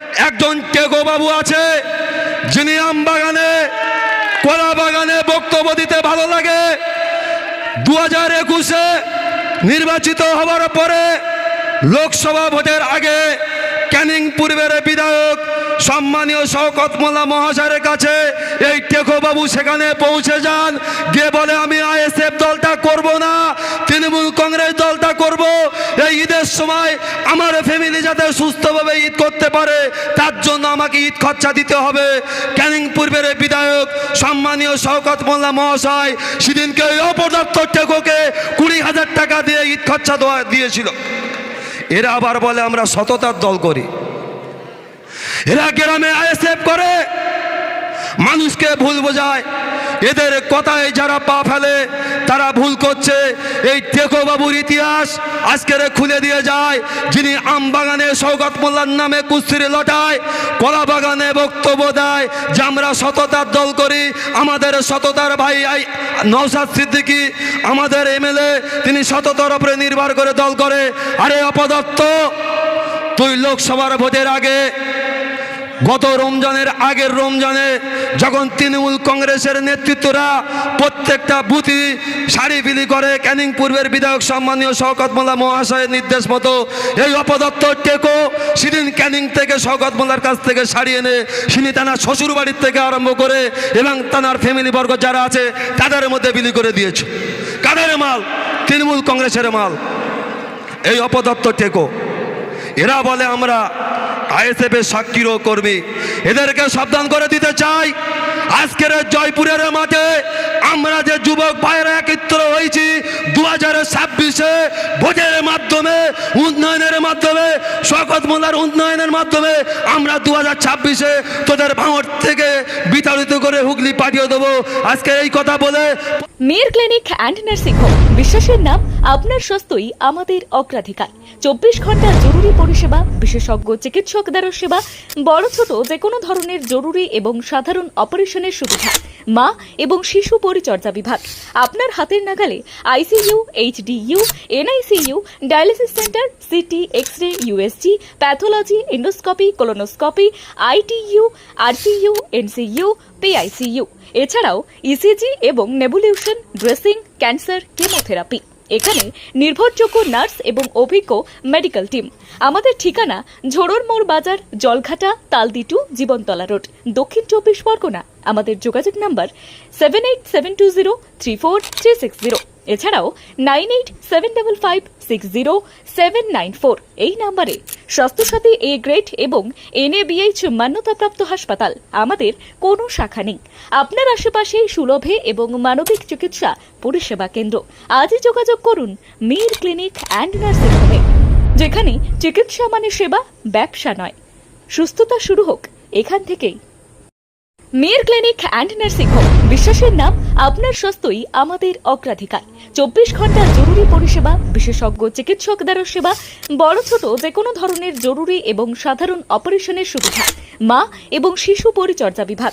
একজন বাবু আছে যিনি আম বাগানে কলা বাগানে বক্তব্য দিতে ভালো লাগে? দু হাজার একুশে নির্বাচিত হওয়ার পরে লোকসভা ভোটের আগে ক্যানিং পূর্বের বিধায়ক, সম্মানীয় শওকত মহাশয়ের কাছে এই টেকো বাবু সেখানে পৌঁছে যান। গিয়ে বলে, আমি আইএসএফ দলটা করব না, তৃণমূল কংগ্রেস দলটা করব। এই ঈদের সময় আমার ফ্যামিলি যাতে ঈদ করতে পারে, তার জন্য আমাকে ঈদ খরচা দিতে হবে। ক্যানিং পূর্বের বিধায়ক, সম্মানীয় শওকত মোল্লা মহাশয়, সেদিনকে ওই অপদার্থ টেকোকে কুড়ি হাজার টাকা দিয়ে ঈদ খরচা দেওয়া দিয়েছিল। এরা আবার বলে, আমরা সততার দল করি। এরা গ্রামে আইএসএফ করে, মানুষকে ভুল বোঝায়। এদের কথায় যারা পা ফেলে, তারা ভুল করছে। এই টেকো বাবুর ইতিহাস আজকের খুলে দিয়ে যায়, যিনি আম বাগানে সৌগত মোল্লার নামে কুস্তিরি লটায় কলা বাগানে বক্তব্য দেয় যে আমরা সততার দল করি, আমাদের সততার ভাই নৌসাদ সিদ্দিকী, আমাদের এমএলএ, তিনি সততার উপরে নির্ভর করে দল করে। আরে অপদত্ত, তুই লোকসভার ভোটের আগে, গত রমজানের আগের রমজানে যখন তৃণমূল কংগ্রেসের নেতৃত্বরা প্রত্যেকটা বুথি শাড়ি বিলি করে, ক্যানিং পূর্বের বিধায়ক, সম্মানীয় শওকত মোল্লা মহাশয়ের নির্দেশ মতো এই অপদত্ত টেকো সেদিন ক্যানিং থেকে শওকত মোল্লার কাছ থেকে শাড়ি এনে সিনি তানার শ্বশুর বাড়ির থেকে আরম্ভ করে এবং তানার ফ্যামিলি বর্গ যারা আছে, তাদের মধ্যে বিলি করে দিয়েছে। কাদের মাল? তৃণমূল কংগ্রেসের মাল। এই অপদত্ত টেকো, এরা বলে আমরা আইএসএফের সাক্ষীরও কর্মী। এদেরকে সাবধান করে দিতে চাই। আজকের জয়পুরের মাঠে আমরা যে যুবক ভাইয়েরা একত্র হয়েছি হাজার ছাব্বিশে ভোটের মাধ্যমে, উন্নয়নের মাধ্যমে শকত উন্নয়নের মাধ্যমে আমরা দু হাজার ছাব্বিশে তোদের ভাঙর থেকে বিতাড়িত করে হুগলি পাঠিয়ে দেবো। আজকে এই কথা বলে ক্লিনিক অ্যান্ড নার্সিং হোম। বিশ্বাসের নাম আপনার স্বাস্থ্যই আমাদের অগ্রাধিকার। চব্বিশ ঘণ্টা জরুরি পরিষেবা, বিশেষজ্ঞ চিকিৎসক দ্বারা সেবা, বড় ছোট যে কোনো ধরনের জরুরি এবং সাধারণ অপারেশনের সুবিধা, মা এবং শিশু পরিচর্যা বিভাগ। আপনার হাতের নাগালে ICU HDU NICU dialysis centre CT X ray USG pathology endoscopy colonoscopy ITU RCU NCU PICU এছাড়াও ইসিজি এবং নেবুলিউশন ড্রেসিং ক্যান্সার কেমোথেরাপি এখানে নির্ভরযোগ্য নার্স এবং অভিজ্ঞ মেডিকেল টিম আমাদের ঠিকানা ঝোড়র মোড় বাজার, জলঘাটা তালদিটু জীবনতলা রোড। দক্ষিণ চব্বিশ পরগনা। আমাদের যোগাযোগ number seven eight seven two zero three four three six zero এছাড়াও nine eight seven double five six zero seven nine four এই নাম্বারে স্বাস্থ্যসাথী এ গ্রেড এবং এনএবিএইচ মান্যতাপ্রাপ্ত হাসপাতাল আমাদের কোনো শাখা নেই। আপনার আশেপাশে সুলভে এবং মানবিক চিকিৎসা পরিষেবা কেন্দ্র। আজই যোগাযোগ করুন মীর ক্লিনিক অ্যান্ড নার্সিং হোমে, যেখানে চিকিৎসা মানে সেবা, ব্যবসা নয়। সুস্থতা শুরু হোক। এখান থেকেই মেয়ের ক্লিনিক অ্যান্ড নার্সিং হোম বিশ্বাসের নাম, আপনার স্বাস্থ্যই আমাদের অগ্রাধিকার। চব্বিশ ঘণ্টা জরুরি পরিষেবা, বিশেষজ্ঞ চিকিৎসক দ্বারা সেবা, বড় ছোট যে কোনো ধরনের জরুরি এবং সাধারণ অপারেশনের সুবিধা, মা এবং শিশু পরিচর্যা বিভাগ।